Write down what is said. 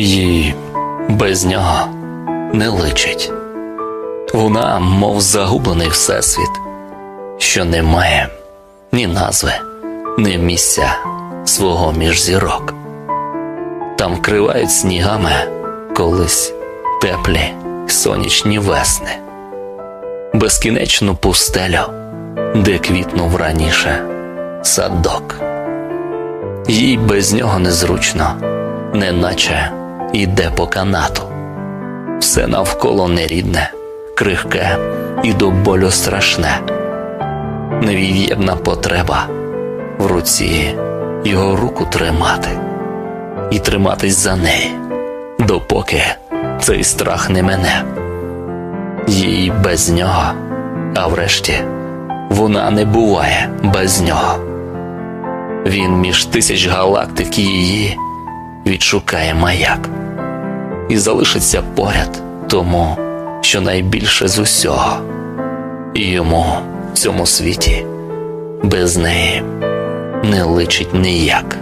їй без нього не личить. Вона, мов загублений всесвіт, що не має ні назви, ні місця свого між зірок. Там вкривають снігами колись теплі сонячні весни, безкінечну пустелю, де квітнув раніше садок. Їй без нього незручно, неначе йде по канату. Все навколо нерідне, крихке і до болю страшне. Невід'ємна потреба в руці його руку тримати і триматись за неї, допоки цей страх не мене. Їй без нього, а врешті вона не буває без нього. Він між тисяч галактик її відшукає маяк і залишиться поряд тому, що найбільше з усього, йому в цьому світі без неї не личить ніяк.